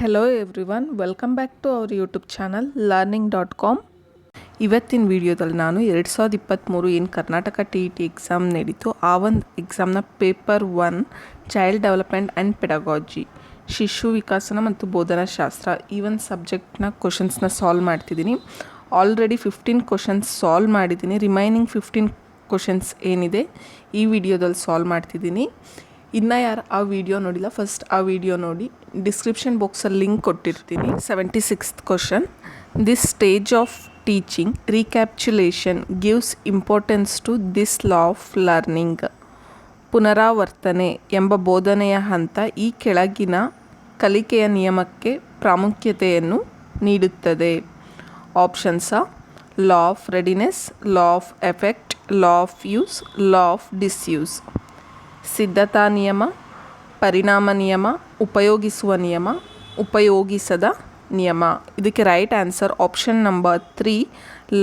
Hello everyone welcome back to our YouTube channel learning dot com ಇವತ್ತಿನ ವಿಡಿಯೋದಲ್ಲಿ ನಾನು ಎರಡು ಸಾವಿರದ ಇಪ್ಪತ್ತ್ಮೂರು ಏನು Karnataka T E T exam ನಡೀತು, ಆ ಒಂದು ಎಕ್ಸಾಮ್ನ paper one child development and pedagogy ಶಿಶು ವಿಕಾಸನ ಮತ್ತು ಬೋಧನಾ ಶಾಸ್ತ್ರ ಈ ಒಂದು ಸಬ್ಜೆಕ್ಟ್ನ ಕ್ವಶನ್ಸ್ನ ಸಾಲ್ವ್ ಮಾಡ್ತಿದ್ದೀನಿ. ಆಲ್ರೆಡಿ ಫಿಫ್ಟೀನ್ ಕ್ವಶನ್ಸ್ ಸಾಲ್ವ್ ಮಾಡಿದ್ದೀನಿ ರಿಮೈನಿಂಗ್ ಫಿಫ್ಟೀನ್ ಕ್ವಶನ್ಸ್ ಏನಿದೆ, ಈ ವಿಡಿಯೋದಲ್ಲಿ ಸಾಲ್ವ್ ಮಾಡ್ತಿದ್ದೀನಿ. ಇನ್ನು ಯಾರು ಆ ವಿಡಿಯೋ ನೋಡಿಲ್ಲ. ಫಸ್ಟ್ ಆ ವಿಡಿಯೋ ನೋಡಿ. ಡಿಸ್ಕ್ರಿಪ್ಷನ್ ಬಾಕ್ಸಲ್ಲಿ ಲಿಂಕ್ ಕೊಟ್ಟಿರ್ತೀನಿ. Seventy sixth question this stage of teaching recapitulation gives importance to this law of learning ಪುನರಾವರ್ತನೆ ಎಂಬ ಬೋಧನೆಯ ಹಂತ ಈ ಕೆಳಗಿನ ಕಲಿಕೆಯ ನಿಯಮಕ್ಕೆ ಪ್ರಾಮುಖ್ಯತೆಯನ್ನು ನೀಡುತ್ತದೆ. Options law of readiness law of effect law of use law of disuse ಸಿದ್ಧತಾ ನಿಯಮ, ಪರಿಣಾಮ ನಿಯಮ, ಉಪಯೋಗಿಸುವ ನಿಯಮ, ಉಪಯೋಗಿಸದ ನಿಯಮ. ಇದಕ್ಕೆ right answer option number three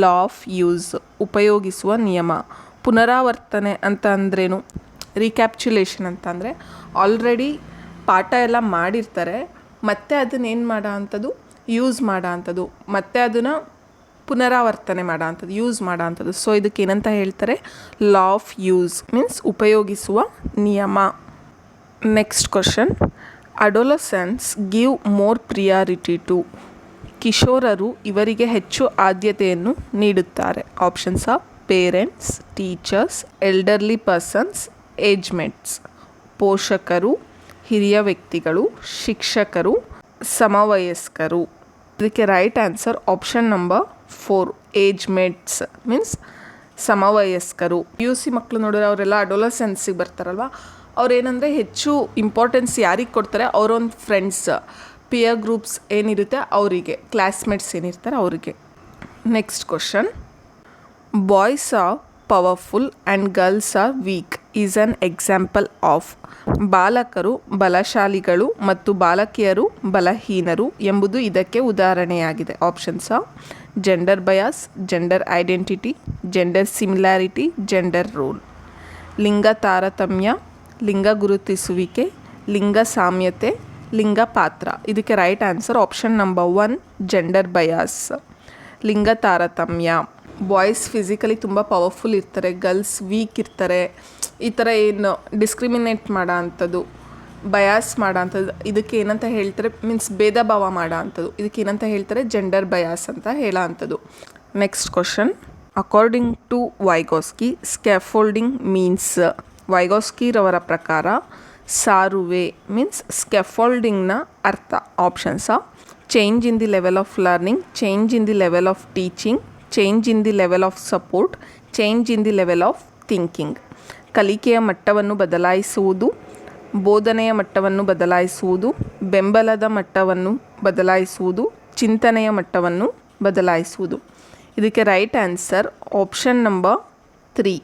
law of use ಉಪಯೋಗಿಸುವ ನಿಯಮ. ಪುನರಾವರ್ತನೆ ಅಂತ ಅಂದ್ರೇನು? ರೀಕ್ಯಾಪ್ಚುಲೇಷನ್ ಅಂತ ಅಂದರೆ ಆಲ್ರೆಡಿ ಪಾಠ ಎಲ್ಲ ಮಾಡಿರ್ತಾರೆ, ಮತ್ತೆ ಅದನ್ನ ಏನು ಮಾಡೋ ಅಂಥದ್ದು ಯೂಸ್ ಮಾಡೋ ಅಂಥದ್ದು ಮತ್ತೆ ಅದನ್ನು ಪುನರಾವರ್ತನೆ ಮಾಡೋವಂಥದ್ದು ಯೂಸ್ ಮಾಡೋವಂಥದ್ದು ಸೊ ಇದಕ್ಕೆ ಏನಂತ ಹೇಳ್ತಾರೆ? ಲಾ ಆಫ್ ಯೂಸ್ ಮೀನ್ಸ್ ಉಪಯೋಗಿಸುವ ನಿಯಮ. Next question adolescence give more priority to ಕಿಶೋರರು ಇವರಿಗೆ ಹೆಚ್ಚು ಆದ್ಯತೆಯನ್ನು ನೀಡುತ್ತಾರೆ. Options of parents teachers elderly persons agemates ಪೋಷಕರು, ಹಿರಿಯ ವ್ಯಕ್ತಿಗಳು, ಶಿಕ್ಷಕರು, ಸಮವಯಸ್ಕರು. ಇದಕ್ಕೆ right answer option number four agemates means ಸಮವಯಸ್ಕರು. You see ಮಕ್ಕಳು ನೋಡಿದ್ರೆ ಅವರೆಲ್ಲ ಅಡೋಲಸೆನ್ಸಿಗೆ ಬರ್ತಾರಲ್ವ? ಅವ್ರೇನಂದರೆ ಹೆಚ್ಚು ಇಂಪಾರ್ಟೆನ್ಸ್ ಯಾರಿಗೆ ಕೊಡ್ತಾರೆ? ಅವರೊಂದು ಫ್ರೆಂಡ್ಸ್ ಪಿಯರ್ ಗ್ರೂಪ್ಸ್ ಏನಿರುತ್ತೆ ಅವರಿಗೆ ಕ್ಲಾಸ್ಮೇಟ್ಸ್ ಏನಿರ್ತಾರೆ ಅವರಿಗೆ. Next question boys are powerful and girls are weak is an example of ಬಾಲಕರು ಬಲಶಾಲಿಗಳು ಮತ್ತು ಬಾಲಕಿಯರು ಬಲಹೀನರು ಎಂಬುದು ಇದಕ್ಕೆ ಉದಾಹರಣೆಯಾಗಿದೆ. Options gender bias gender identity gender similarity gender role ಲಿಂಗ ತಾರತಮ್ಯ, ಲಿಂಗ ಗುರುತಿಸುವಿಕೆ, ಲಿಂಗ ಸಾಮ್ಯತೆ, ಲಿಂಗ ಪಾತ್ರ. ಇದಕ್ಕೆ right answer option number one gender bias ಲಿಂಗ ತಾರತಮ್ಯ. ಬಾಯ್ಸ್ ಫಿಸಿಕಲಿ ತುಂಬ ಪವರ್ಫುಲ್ ಇರ್ತಾರೆ ಗರ್ಲ್ಸ್ ವೀಕ್ ಇರ್ತಾರೆ. ಈ ಥರ ಏನು ಡಿಸ್ಕ್ರಿಮಿನೇಟ್ ಮಾಡೋ ಅಂಥದ್ದು, ಬಯಾಸ್ ಮಾಡೋ ಅಂಥದ್ದು, ಇದಕ್ಕೆ ಏನಂತ ಹೇಳ್ತಾರೆ, ಮೀನ್ಸ್ ಭೇದ ಭಾವ ಮಾಡೋ ಅಂಥದ್ದು, ಇದಕ್ಕೆ ಏನಂತ ಹೇಳ್ತಾರೆ, ಜೆಂಡರ್ ಬಯಾಸ್ ಅಂತ ಹೇಳೋ next question according to Vygotsky scaffolding means ವೈಗೋಸ್ಕಿರವರ ಪ್ರಕಾರ ಸಾರುವೆ, ಮೀನ್ಸ್ ಸ್ಕ್ಯಾಫೋಲ್ಡಿಂಗ್ನ ಅರ್ಥ options change in the level of learning change in the level of teaching change in the level of support change in the level of thinking ಕಲಿಕೆಯ ಮಟ್ಟವನ್ನು ಬದಲಾಯಿಸುವುದು, ಬೋಧನೆಯ ಮಟ್ಟವನ್ನು ಬದಲಾಯಿಸುವುದು, ಬೆಂಬಲದ ಮಟ್ಟವನ್ನು ಬದಲಾಯಿಸುವುದು, ಚಿಂತನೆಯ ಮಟ್ಟವನ್ನು ಬದಲಾಯಿಸುವುದು. ಇದಕ್ಕೆ right answer option number three.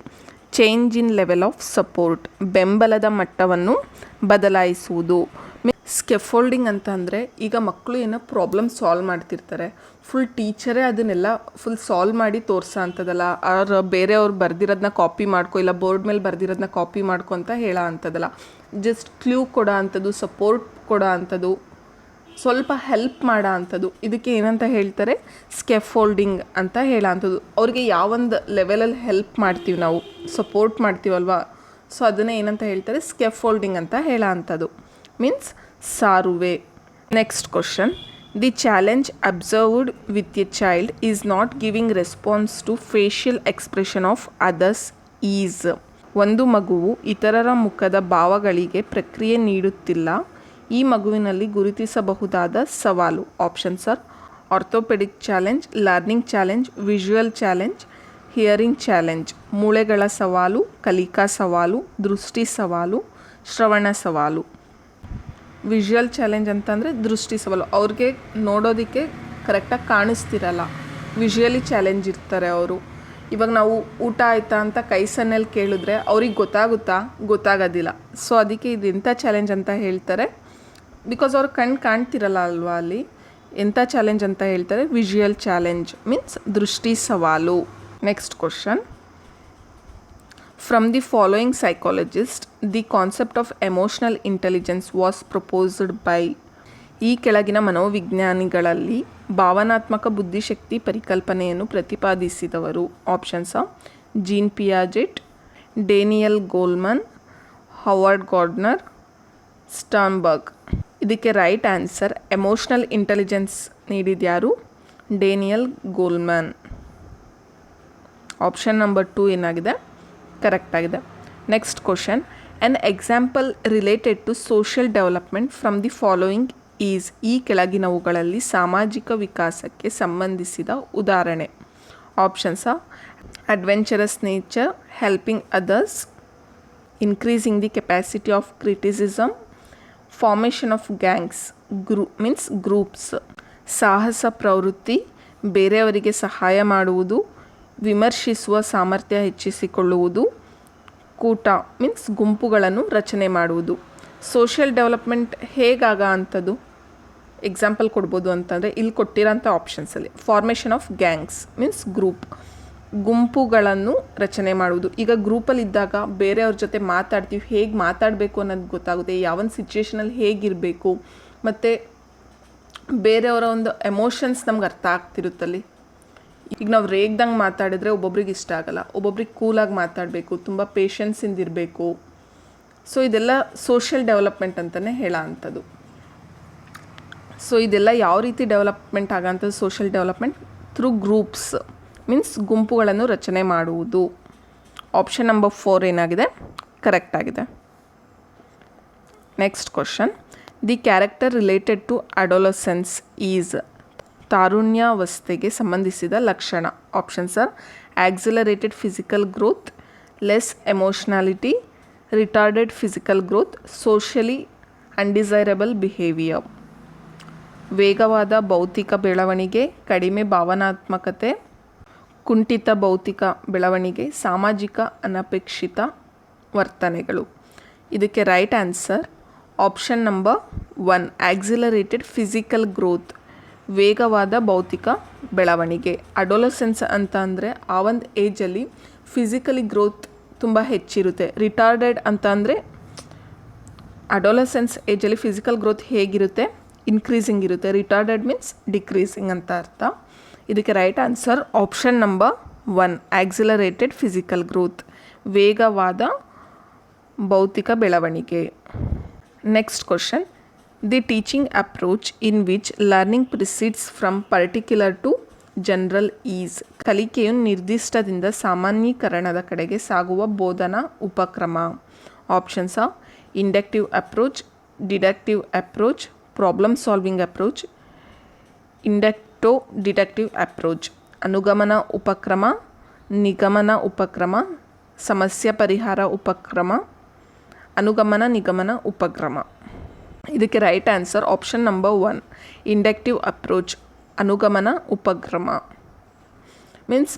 Change in level of support, ಬೆಂಬಲದ ಮಟ್ಟವನ್ನು ಬದಲಾಯಿಸುವುದು. ಸ್ಕೆಫೋಲ್ಡಿಂಗ್ ಅಂತ ಅಂದರೆ ಈಗ ಮಕ್ಕಳು ಏನೋ ಪ್ರಾಬ್ಲಮ್ ಸಾಲ್ವ್ ಮಾಡ್ತಿರ್ತಾರೆ. ಫುಲ್ ಟೀಚರೇ ಅದನ್ನೆಲ್ಲ ಫುಲ್ ಸಾಲ್ವ್ ಮಾಡಿ ತೋರಿಸೋ ಅಂಥದ್ದಲ್ಲ ಅವ್ರು ಬೇರೆಯವ್ರು ಬರ್ದಿರೋದನ್ನ ಕಾಪಿ ಮಾಡ್ಕೊ, ಇಲ್ಲ ಬೋರ್ಡ್ ಮೇಲೆ ಬರ್ದಿರೋದನ್ನ ಕಾಪಿ ಮಾಡ್ಕೊ ಅಂತ ಹೇಳೋ ಅಂಥದ್ದಲ್ಲ ಜಸ್ಟ್ ಕ್ಲೂ ಕೊಡೋ ಅಂಥದ್ದು ಸಪೋರ್ಟ್ ಕೊಡೋ ಅಂಥದ್ದು ಸ್ವಲ್ಪ ಹೆಲ್ಪ್ ಮಾಡೋ ಅಂಥದ್ದು ಇದಕ್ಕೆ ಏನಂತ ಹೇಳ್ತಾರೆ? ಸ್ಕೆಫೋಲ್ಡಿಂಗ್ ಅಂತ ಹೇಳೋ ಅಂಥದ್ದು ಅವ್ರಿಗೆ ಯಾವೊಂದು ಲೆವೆಲಲ್ಲಿ ಹೆಲ್ಪ್ ಮಾಡ್ತೀವಿ ನಾವು ಸಪೋರ್ಟ್ ಮಾಡ್ತೀವಲ್ವ? ಸೊ ಅದನ್ನೇ ಏನಂತ ಹೇಳ್ತಾರೆ? ಸ್ಕೆಫೋಲ್ಡಿಂಗ್ ಅಂತ ಹೇಳೋ ಅಂಥದ್ದು means ಸಾರುವೆ next question the challenge observed with a child is not giving response to facial expression of others is ಒಂದು ಮಗುವು ಇತರರ ಮುಖದ ಭಾವಗಳಿಗೆ ಪ್ರಕ್ರಿಯೆ ನೀಡುತ್ತಿಲ್ಲ. ಈ ಮಗುವಿನಲ್ಲಿ ಗುರುತಿಸಬಹುದಾದ ಸವಾಲು. Options are orthopaedic challenge learning challenge visual challenge hearing challenge ಮೂಳೆಗಳ ಸವಾಲು, ಕಲಿಕಾ ಸವಾಲು, ದೃಷ್ಟಿ ಸವಾಲು, ಶ್ರವಣ ಸವಾಲು. ವಿಜುವಲ್ ಚಾಲೆಂಜ್ ಅಂತಂದರೆ ದೃಷ್ಟಿ ಸವಾಲು. ಅವ್ರಿಗೆ ನೋಡೋದಕ್ಕೆ ಕರೆಕ್ಟಾಗಿ ಕಾಣಿಸ್ತಿರಲ್ಲ. ವಿಷುವಲಿ ಚಾಲೆಂಜ್ ಇರ್ತಾರೆ ಅವರು. ಇವಾಗ ನಾವು ಊಟ ಆಯ್ತಾ ಅಂತ ಕೈ ಸನ್ನೆಲ್ಲಿ ಕೇಳಿದ್ರೆ ಅವ್ರಿಗೆ ಗೊತ್ತಾಗುತ್ತಾ? ಗೊತ್ತಾಗೋದಿಲ್ಲ. ಸೊ ಅದಕ್ಕೆ ಇದು ಎಂಥ ಚಾಲೆಂಜ್ ಅಂತ ಹೇಳ್ತಾರೆ. ಬಿಕಾಸ್ ಅವ್ರ ಕಣ್ಣು ಕಾಣ್ತಿರಲ್ಲ ಅಲ್ವಾ ಅಲ್ಲಿ? ಎಂಥ ಚಾಲೆಂಜ್ ಅಂತ ಹೇಳ್ತಾರೆ? ವಿಷುವಲ್ ಚಾಲೆಂಜ್ ಮೀನ್ಸ್ ದೃಷ್ಟಿ ಸವಾಲು. Next question From the following psychologist, the concept of emotional intelligence was proposed by ಈ ಕೆಳಗಿನ ಮನೋವಿಜ್ಞಾನಿಗಳಲ್ಲಿ ಭಾವನಾತ್ಮಕ ಬುದ್ಧಿಶಕ್ತಿ ಪರಿಕಲ್ಪನೆಯನ್ನು ಪ್ರತಿಪಾದಿಸಿದವರು. Options Jean Piaget Daniel Goleman Howard Gardner Sternberg ಇದಕ್ಕೆ right answer emotional intelligence ನೀಡಿದ್ಯಾರು Daniel Goleman option number two ಏನಾಗಿದೆ? Correct ಆಗಿದೆ next question an example related to social development from the following is ಈ ಕೆಳಗಿನವುಗಳಲ್ಲಿ ಸಾಮಾಜಿಕ ವಿಕಾಸಕ್ಕೆ ಸಂಬಂಧಿಸಿದ ಉದಾಹರಣೆ. Options adventurous nature helping others increasing the capacity of criticism formation of gangs group means groups ಸಾಹಸ ಪ್ರವೃತ್ತಿ, ಬೇರೆಯವರಿಗೆ ಸಹಾಯ ಮಾಡುವುದು ವಿಮರ್ಶಿಸುವ ಸಾಮರ್ಥ್ಯ ಹೆಚ್ಚಿಸಿಕೊಳ್ಳುವುದು, ಕೂಟ ಮೀನ್ಸ್ ಗುಂಪುಗಳನ್ನು ರಚನೆ ಮಾಡುವುದು. ಸೋಷಿಯಲ್ ಡೆವಲಪ್ಮೆಂಟ್ ಹೇಗಾಗ ಅಂಥದ್ದು ಎಕ್ಸಾಂಪಲ್ ಕೊಡ್ಬೋದು ಅಂತಂದರೆ ಇಲ್ಲಿ ಕೊಟ್ಟಿರೋಂಥ ಆಪ್ಷನ್ಸಲ್ಲಿ formation of gangs means group ಗುಂಪುಗಳನ್ನು ರಚನೆ ಮಾಡುವುದು. ಈಗ ಗ್ರೂಪಲ್ಲಿದ್ದಾಗ ಬೇರೆಯವ್ರ ಜೊತೆ ಮಾತಾಡ್ತೀವಿ. ಹೇಗೆ ಮಾತಾಡಬೇಕು ಅನ್ನೋದು ಗೊತ್ತಾಗುತ್ತೆ. ಯಾವೊಂದು ಸಿಚುವೇಷನಲ್ಲಿ ಹೇಗಿರಬೇಕು ಮತ್ತು ಬೇರೆಯವರ ಒಂದು ಎಮೋಷನ್ಸ್ ನಮ್ಗೆ ಅರ್ಥ ಆಗ್ತಿರುತ್ತಲ್ಲಿ. ಈಗ ನಾವು ರೇಗ್ದಂಗೆ ಮಾತಾಡಿದ್ರೆ ಒಬ್ಬೊಬ್ರಿಗೆ ಇಷ್ಟ ಆಗಲ್ಲ. ಒಬ್ಬೊಬ್ರಿಗೆ ಕೂಲಾಗಿ ಮಾತಾಡಬೇಕು, ತುಂಬ ಪೇಷನ್ಸಿಂದ ಇರಬೇಕು. ಸೊ ಇದೆಲ್ಲ ಸೋಷಿಯಲ್ ಡೆವಲಪ್ಮೆಂಟ್ ಅಂತಲೇ ಹೇಳೋ ಅಂಥದ್ದು. ಸೊ ಇದೆಲ್ಲ ಯಾವ ರೀತಿ development ಆಗೋಂಥದ್ದು social development through groups means ಗುಂಪುಗಳನ್ನು ರಚನೆ ಮಾಡುವುದು. ಆಪ್ಷನ್ ನಂಬರ್ ಫೋರ್ ಏನಾಗಿದೆ? ಕರೆಕ್ಟ್ ಆಗಿದೆ. Next question the character related to adolescence is ತಾರುಣ್ಯಾವಸ್ಥೆಗೆ ಸಂಬಂಧಿಸಿದ ಲಕ್ಷಣ. Options are accelerated physical growth less emotionality retarded physical growth socially undesirable behaviour ವೇಗವಾದ ಭೌತಿಕ ಬೆಳವಣಿಗೆ, ಕಡಿಮೆ ಭಾವನಾತ್ಮಕತೆ, ಕುಂಠಿತ ಭೌತಿಕ ಬೆಳವಣಿಗೆ, ಸಾಮಾಜಿಕ ಅನಪೇಕ್ಷಿತ ವರ್ತನೆಗಳು. ಇದಕ್ಕೆ right answer option number one accelerated physical growth ವೇಗವಾದ ಭೌತಿಕ ಬೆಳವಣಿಗೆ. ಅಡೋಲಸೆನ್ಸ್ ಅಂತ ಅಂದರೆ ಆ ಒಂದು ಏಜಲ್ಲಿ ಫಿಸಿಕಲಿ ಗ್ರೋತ್ ತುಂಬ ಹೆಚ್ಚಿರುತ್ತೆ. ರಿಟಾರ್ಡೆಡ್ ಅಂತ ಅಂದರೆ ಅಡೋಲಸೆನ್ಸ್ ಏಜಲ್ಲಿ ಫಿಸಿಕಲ್ ಗ್ರೋತ್ ಹೇಗಿರುತ್ತೆ? ಇನ್ಕ್ರೀಸಿಂಗ್ ಇರುತ್ತೆ. ರಿಟಾರ್ಡೆಡ್ ಮೀನ್ಸ್ ಡಿಕ್ರೀಸಿಂಗ್ ಅಂತ ಅರ್ಥ. ಇದಕ್ಕೆ right answer option number one accelerated physical growth ವೇಗವಾದ ಭೌತಿಕ ಬೆಳವಣಿಗೆ. Next question the teaching approach in which learning proceeds from particular to general is ಕಲಿಕೆಯು ನಿರ್ದಿಷ್ಟದಿಂದ ಸಾಮಾನ್ಯೀಕರಣದ ಕಡೆಗೆ ಸಾಗುವ ಬೋಧನಾ ಉಪಕ್ರಮ. Options inductive approach deductive approach problem solving approach inducto deductive approach ಅನುಗಮನ ಉಪಕ್ರಮ ನಿಗಮನ ಉಪಕ್ರಮ ಸಮಸ್ಯೆ ಪರಿಹಾರ ಉಪಕ್ರಮ ಅನುಗಮನ ನಿಗಮನ ಉಪಕ್ರಮ ಇದಕ್ಕೆ right answer option number one inductive approach ಅನುಗಮನ, ಉಪಕ್ರಮ. Means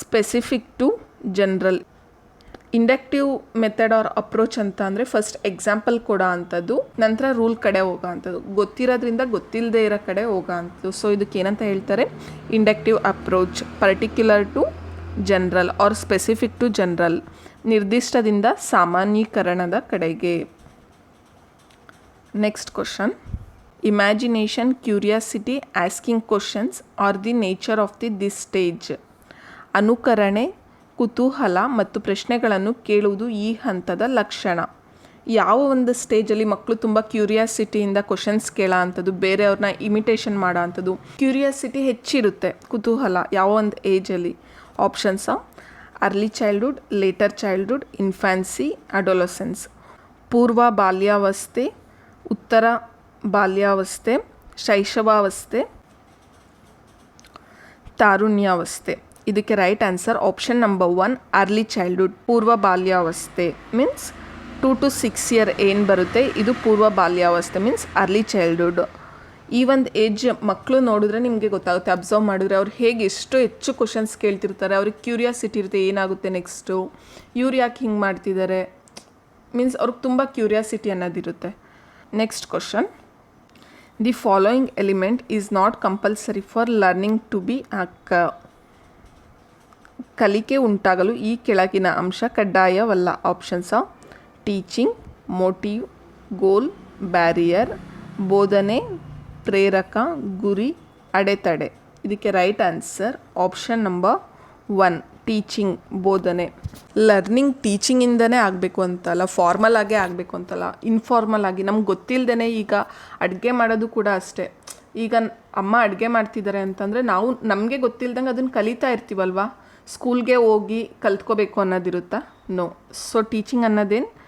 specific to general inductive method or approach ಅಂತ ಅಂದರೆ ಫಸ್ಟ್ ಎಕ್ಸಾಂಪಲ್ ಕೊಡೋ ಅಂಥದ್ದು, ನಂತರ ರೂಲ್ ಕಡೆ ಹೋಗೋ ಅಂಥದ್ದು. ಗೊತ್ತಿರೋದ್ರಿಂದ ಗೊತ್ತಿಲ್ಲದೆ ಇರೋ ಕಡೆ ಹೋಗೋ ಅಂಥದ್ದು. ಸೊ ಇದಕ್ಕೆ ಏನಂತ ಹೇಳ್ತಾರೆ? Inductive approach particular to general or specific to general ನಿರ್ದಿಷ್ಟದಿಂದ ಸಾಮಾನ್ಯೀಕರಣದ ಕಡೆಗೆ. Next question imagination curiosity asking questions are the nature of the this stage ಅನುಕರಣೆ ಕುತೂಹಲ ಮತ್ತು ಪ್ರಶ್ನೆಗಳನ್ನು ಕೇಳುವುದು ಈ ಹಂತದ ಲಕ್ಷಣ ಯಾವ ಒಂದು ಸ್ಟೇಜಲ್ಲಿ ಮಕ್ಕಳು ತುಂಬ ಕ್ಯೂರಿಯಾಸಿಟಿಯಿಂದ ಕ್ವಶನ್ಸ್ ಕೇಳೋ ಅಂಥದ್ದು ಬೇರೆಯವ್ರನ್ನ ಇಮಿಟೇಷನ್ ಮಾಡೋ ಅಂಥದ್ದು ಕ್ಯೂರಿಯಾಸಿಟಿ ಹೆಚ್ಚಿರುತ್ತೆ ಕುತೂಹಲ ಯಾವ ಒಂದು ಏಜಲ್ಲಿ options early childhood later childhood infancy adolescence ಪೂರ್ವ ಬಾಲ್ಯಾವಸ್ಥೆ ಉತ್ತರ ಬಾಲ್ಯಾವಸ್ಥೆ, ಶೈಶವಾವಸ್ಥೆ, ತಾರುಣ್ಯಾವಸ್ಥೆ. ಇದಕ್ಕೆ right answer option number one early childhood ಪೂರ್ವ ಬಾಲ್ಯಾವಸ್ಥೆ. Means two to six year ಏನು ಬರುತ್ತೆ? ಇದು ಪೂರ್ವ ಬಾಲ್ಯಾವಸ್ಥೆ ಮೀನ್ಸ್ ಅರ್ಲಿ ಚೈಲ್ಡ್ಹುಡ್ ಈ ಒಂದು ಏಜ್ ಮಕ್ಕಳು ನೋಡಿದ್ರೆ ನಿಮಗೆ ಗೊತ್ತಾಗುತ್ತೆ ಅಬ್ಸರ್ವ್ ಮಾಡಿದ್ರೆ ಅವ್ರು ಹೇಗೆ ಎಷ್ಟು ಹೆಚ್ಚು ಕ್ವಶನ್ಸ್ ಕೇಳ್ತಿರ್ತಾರೆ. ಅವ್ರಿಗೆ ಕ್ಯೂರಿಯಾಸಿಟಿ ಇರುತ್ತೆ, ಏನಾಗುತ್ತೆ ನೆಕ್ಸ್ಟು ಇವ್ರು ಯಾಕೆ ಹಿಂಗೆ ಮಾಡ್ತಿದ್ದಾರೆ? ಮೀನ್ಸ್ ಅವ್ರಿಗೆ ತುಂಬ curiosity ಅನ್ನೋದಿರುತ್ತೆ. Next question the following element is not compulsory for learning to be ಅಕ್ಕ ಕಲಿಕೆ ಉಂಟಾಗಲು ಈ ಕೆಳಗಿನ ಅಂಶ ಕಡ್ಡಾಯವಲ್ಲ. Options teaching motive goal barrier ಬೋಧನೆ, ಪ್ರೇರಕ, ಗುರಿ, ಅಡೆತಡೆ. ಇದಕ್ಕೆ right answer option number one teaching ಬೋಧನೆ. ಲರ್ನಿಂಗ್ ಟೀಚಿಂಗಿಂದನೇ ಆಗಬೇಕು ಅಂತಲ್ಲ ಫಾರ್ಮಲ್ ಆಗೇ ಆಗಬೇಕು ಅಂತಲ್ಲ ಇನ್ಫಾರ್ಮಲ್ ಆಗಿ. ನಮ್ಗೆ ಗೊತ್ತಿಲ್ಲದೇ ಈಗ ಅಡುಗೆ ಮಾಡೋದು ಕೂಡ ಅಷ್ಟೇ. ಈಗ ಅಮ್ಮ ಅಡುಗೆ ಮಾಡ್ತಿದ್ದಾರೆ ಅಂತಂದರೆ ನಾವು, ನಮಗೆ ಗೊತ್ತಿಲ್ದಂಗೆ ಅದನ್ನು ಕಲಿತಾ ಇರ್ತೀವಲ್ವಾ? ಸ್ಕೂಲ್ಗೆ ಹೋಗಿ ಕಲ್ತ್ಕೋಬೇಕು ಅನ್ನೋದಿರುತ್ತಾ? ನೋ ಸೊ ಟೀಚಿಂಗ್ ಅನ್ನೋದೇನು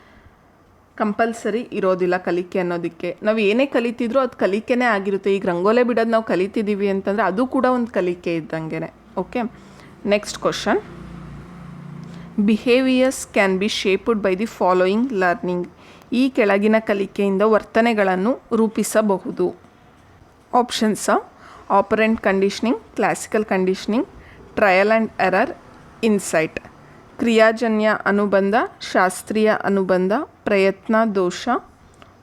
ಕಂಪಲ್ಸರಿ ಇರೋದಿಲ್ಲ ಕಲಿಕೆ ಅನ್ನೋದಕ್ಕೆ. ನಾವು ಏನೇ ಕಲಿತಿದ್ರೂ ಅದು ಕಲಿಕೆನೇ ಆಗಿರುತ್ತೆ. ಈಗ ರಂಗೋಲೆ ಬಿಡೋದು ನಾವು ಕಲಿತಿದ್ದೀವಿ ಅಂತಂದರೆ ಅದು ಕೂಡ ಒಂದು ಕಲಿಕೆ ಇದ್ದಂಗೆ okay next question behaviours can be shaped by the following learning ಈ ಕೆಳಗಿನ ಕಲಿಕೆಯಿಂದ ವರ್ತನೆಗಳನ್ನು ರೂಪಿಸಬಹುದು. Options operant conditioning classical conditioning trial and error insight ಕ್ರಿಯಾಜನ್ಯ ಅನುಬಂಧ, ಶಾಸ್ತ್ರೀಯ ಅನುಬಂಧ, ಪ್ರಯತ್ನ, ದೋಷ,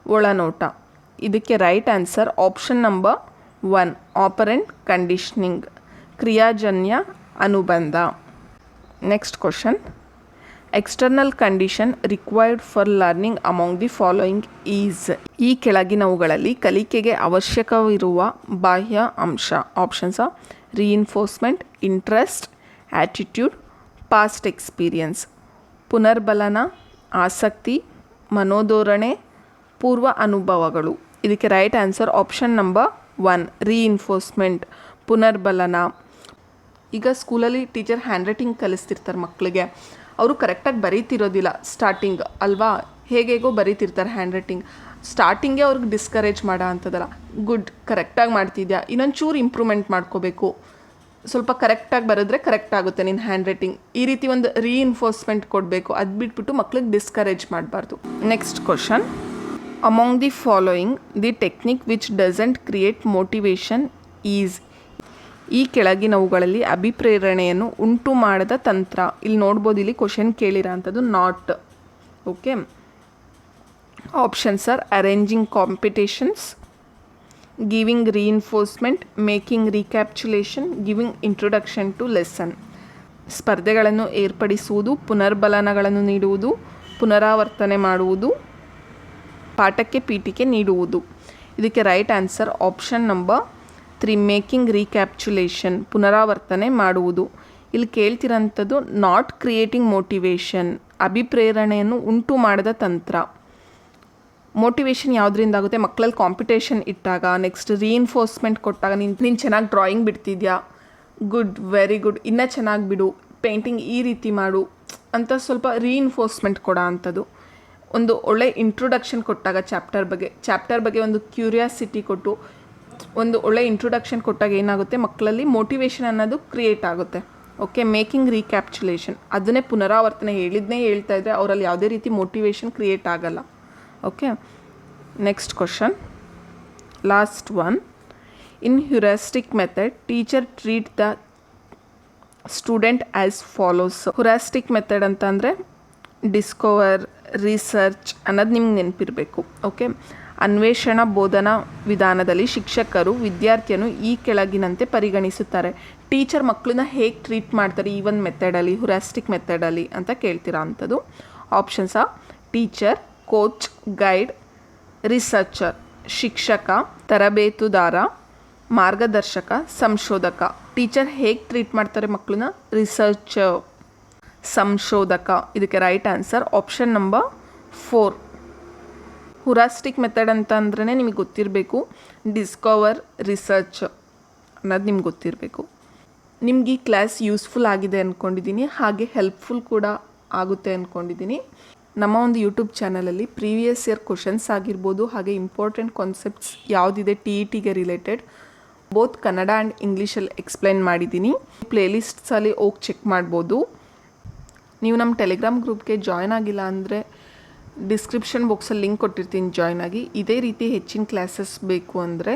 ಒಳನೋಟ. ಇದಕ್ಕೆ right answer option number one operant conditioning ಕ್ರಿಯಾಜನ್ಯ ಅನುಬಂಧ. Next question external condition required for learning among the following is ಈ ಕೆಳಗಿನವುಗಳಲ್ಲಿ ಕಲಿಕೆಗೆ ಅವಶ್ಯಕವಿರುವ ಬಾಹ್ಯ ಅಂಶ options reinforcement interest attitude past experience ಪುನರ್ಬಲನ, ಆಸಕ್ತಿ, ಮನೋಧೋರಣೆ, ಪೂರ್ವ ಅನುಭವಗಳು. ಇದಕ್ಕೆ right answer option number one reinforcement ಪುನರ್ಬಲನ. ಈಗ ಸ್ಕೂಲಲ್ಲಿ ಟೀಚರ್ ಹ್ಯಾಂಡ್ ರೈಟಿಂಗ್ ಕಲಿಸ್ತಿರ್ತಾರೆ ಮಕ್ಕಳಿಗೆ ಅವರು ಕರೆಕ್ಟಾಗಿ ಬರೀತಿರೋದಿಲ್ಲ ಸ್ಟಾರ್ಟಿಂಗ್ ಅಲ್ವಾ? ಹೇಗೇಗೋ ಬರೀತಿರ್ತಾರೆ ಹ್ಯಾಂಡ್ ರೈಟಿಂಗ್ ಸ್ಟಾರ್ಟಿಂಗೇ ಅವ್ರಿಗೆ ಡಿಸ್ಕರೇಜ್ ಮಾಡೋ ಅಂತದಲ್ಲ. ಗುಡ್, ಕರೆಕ್ಟಾಗಿ ಮಾಡ್ತಿದ್ಯಾ? ಇನ್ನೊಂದು ಚೂರು ಇಂಪ್ರೂವ್ಮೆಂಟ್ ಮಾಡ್ಕೋಬೇಕು. ಸ್ವಲ್ಪ ಕರೆಕ್ಟಾಗಿ ಬರೆದ್ರೆ ಕರೆಕ್ಟ್ ಆಗುತ್ತೆ ನಿನ್ನ ಹ್ಯಾಂಡ್ ರೈಟಿಂಗ್ ಈ ರೀತಿ ಒಂದು ರೀಇನ್ಫೋರ್ಸ್ಮೆಂಟ್ ಕೊಡಬೇಕು. ಅದು ಬಿಟ್ಬಿಟ್ಟು ಮಕ್ಳಿಗೆ ಡಿಸ್ಕರೇಜ್ ಮಾಡಬಾರ್ದು. Next question among the following the technique which doesn't create motivation is ಈ ಕೆಳಗಿನವುಗಳಲ್ಲಿ ಅಭಿಪ್ರೇರಣೆಯನ್ನು ಉಂಟು ಮಾಡದ ತಂತ್ರ. ಇಲ್ಲಿ ನೋಡ್ಬೋದು, ಇಲ್ಲಿ ಕ್ವಶನ್ ಕೇಳಿರೋ ಅಂಥದ್ದು not okay options are arranging competitions giving reinforcement making recapitulation giving introduction to lesson ಸ್ಪರ್ಧೆಗಳನ್ನು ಏರ್ಪಡಿಸುವುದು, ಪುನರ್ಬಲನಗಳನ್ನು ನೀಡುವುದು, ಪುನರಾವರ್ತನೆ ಮಾಡುವುದು, ಪಾಠಕ್ಕೆ ಪೀಠಿಕೆ ನೀಡುವುದು. ಇದಕ್ಕೆ right answer option number three making recapitulation ಪುನರಾವರ್ತನೆ ಮಾಡುವುದು. ಇಲ್ಲಿ ಕೇಳ್ತಿರೋಂಥದ್ದು ನಾಟ್ ಕ್ರಿಯೇಟಿಂಗ್ ಮೋಟಿವೇಶನ್ ಅಭಿಪ್ರೇರಣೆಯನ್ನು ಉಂಟು ಮಾಡಿದ ತಂತ್ರ. ಮೋಟಿವೇಶನ್ ಯಾವುದರಿಂದ ಆಗುತ್ತೆ? ಮಕ್ಕಳಲ್ಲಿ ಕಾಂಪಿಟೇಷನ್ ಇಟ್ಟಾಗ ನೆಕ್ಸ್ಟ್ ರೀಇನ್ಫೋರ್ಸ್ಮೆಂಟ್ ಕೊಟ್ಟಾಗ ನೀನು ನೀನು ಚೆನ್ನಾಗಿ ಡ್ರಾಯಿಂಗ್ ಬಿಡ್ತಿದ್ಯಾ? ಗುಡ್ ವೆರಿ ಗುಡ್ ಇನ್ನೂ ಚೆನ್ನಾಗಿ ಬಿಡು. ಪೇಂಟಿಂಗ್ ಈ ರೀತಿ ಮಾಡು. ಅಂತ ಸ್ವಲ್ಪ ರೀಇನ್ಫೋರ್ಸ್ಮೆಂಟ್ ಕೊಡೋ ಅಂಥದ್ದು. ಒಂದು ಒಳ್ಳೆ ಇಂಟ್ರೊಡಕ್ಷನ್ ಕೊಟ್ಟಾಗ ಚಾಪ್ಟರ್ ಬಗ್ಗೆ. ಚಾಪ್ಟರ್ ಬಗ್ಗೆ ಒಂದು ಕ್ಯೂರಿಯಾಸಿಟಿ ಕೊಟ್ಟು ಒಂದು ಒಳ್ಳೆ ಇಂಟ್ರೊಡಕ್ಷನ್ ಕೊಟ್ಟಾಗ ಏನಾಗುತ್ತೆ? ಮಕ್ಕಳಲ್ಲಿ ಮೋಟಿವೇಶನ್ ಅನ್ನೋದು ಕ್ರಿಯೇಟ್ ಆಗುತ್ತೆ. ಓಕೆ ಮೇಕಿಂಗ್ ರೀಕ್ಯಾಪ್ಚುಲೇಷನ್ ಅದನ್ನೇ ಪುನರಾವರ್ತನೆ ಹೇಳಿದ್ನೇ ಹೇಳ್ತಾ ಇದ್ದರೆ ಅವರಲ್ಲಿ ಯಾವುದೇ ರೀತಿ ಮೋಟಿವೇಶನ್ ಕ್ರಿಯೇಟ್ ಆಗಲ್ಲ. Okay next question last one in heuristic method teacher treat the student as follows heuristic method ಅಂತಂದರೆ ಡಿಸ್ಕವರ್ ರಿಸರ್ಚ್ ಅನ್ನೋದು ನಿಮ್ಗೆ ನೆನಪಿರಬೇಕು. ಓಕೆ ಅನ್ವೇಷಣಾ ಬೋಧನಾ ವಿಧಾನದಲ್ಲಿ ಶಿಕ್ಷಕರು ವಿದ್ಯಾರ್ಥಿಯನ್ನು ಈ ಕೆಳಗಿನಂತೆ ಪರಿಗಣಿಸುತ್ತಾರೆ. ಟೀಚರ್ ಮಕ್ಕಳನ್ನ ಹೇಗೆ ಟ್ರೀಟ್ ಮಾಡ್ತಾರೆ ಈ ಒಂದು ಮೆಥಡಲ್ಲಿ ಹುರಾಸ್ಟಿಕ್ ಮೆಥಡಲ್ಲಿ ಅಂತ ಕೇಳ್ತೀರಾ ಅಂಥದ್ದು ಆ ಟೀಚರ್ ಕೋಚ್ ಗೈಡ್ ರಿಸರ್ಚರ್ ಶಿಕ್ಷಕ, ತರಬೇತುದಾರ, ಮಾರ್ಗದರ್ಶಕ, ಸಂಶೋಧಕ. ಟೀಚರ್ ಹೇಗೆ ಟ್ರೀಟ್ ಮಾಡ್ತಾರೆ ಮಕ್ಕಳನ್ನ? ರಿಸರ್ಚ್ ಸಂಶೋಧಕ. ಇದಕ್ಕೆ right answer option number four heuristic method ಅಂತ ಅಂದ್ರೆ ನಿಮಗೆ ಗೊತ್ತಿರಬೇಕು. ಡಿಸ್ಕವರ್ ರಿಸರ್ಚ್ ಅನ್ನೋದು ನಿಮ್ಗೆ ಗೊತ್ತಿರಬೇಕು. ನಿಮ್ಗೆ ಈ ಕ್ಲಾಸ್ ಯೂಸ್ಫುಲ್ ಆಗಿದೆ ಅಂದ್ಕೊಂಡಿದ್ದೀನಿ ಹಾಗೆ ಹೆಲ್ಪ್ಫುಲ್ ಕೂಡ ಆಗುತ್ತೆ ಅಂದ್ಕೊಂಡಿದ್ದೀನಿ ನಮ್ಮ ಒಂದು ಯೂಟ್ಯೂಬ್ ಚಾನಲಲ್ಲಿ ಪ್ರೀವಿಯಸ್ ಇಯರ್ ಕ್ವಶನ್ಸ್ ಆಗಿರ್ಬೋದು, ಹಾಗೆ ಇಂಪಾರ್ಟೆಂಟ್ ಕಾನ್ಸೆಪ್ಟ್ಸ್ ಯಾವುದಿದೆ ಟಿ ಇ ಟಿಗೆ ರಿಲೇಟೆಡ್, ಬೋತ್ ಕನ್ನಡ ಆ್ಯಂಡ್ ಇಂಗ್ಲೀಷಲ್ಲಿ ಎಕ್ಸ್ಪ್ಲೈನ್ ಮಾಡಿದ್ದೀನಿ ಪ್ಲೇಲಿಸ್ಟ್ಸಲ್ಲಿ ಹೋಗಿ ಚೆಕ್ ಮಾಡ್ಬೋದು. ನೀವು ನಮ್ಮ ಟೆಲಿಗ್ರಾಮ್ ಗ್ರೂಪ್ಗೆ ಜಾಯ್ನ್ ಆಗಿಲ್ಲ ಅಂದರೆ ಡಿಸ್ಕ್ರಿಪ್ಷನ್ ಬಾಕ್ಸಲ್ಲಿ ಲಿಂಕ್ ಕೊಟ್ಟಿರ್ತೀನಿ ಜಾಯ್ನ್ ಆಗಿ. ಇದೇ ರೀತಿ ಹೆಚ್ಚಿನ ಕ್ಲಾಸಸ್ ಬೇಕು ಅಂದರೆ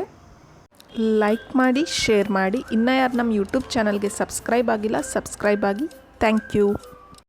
ಲೈಕ್ ಮಾಡಿ ಶೇರ್ ಮಾಡಿ. ಇನ್ನೂ ಯಾರು ನಮ್ಮ ಯೂಟ್ಯೂಬ್ ಚಾನಲ್ಗೆ ಸಬ್ಸ್ಕ್ರೈಬ್ ಆಗಿಲ್ಲ ಸಬ್ಸ್ಕ್ರೈಬ್ ಆಗಿ. Thank you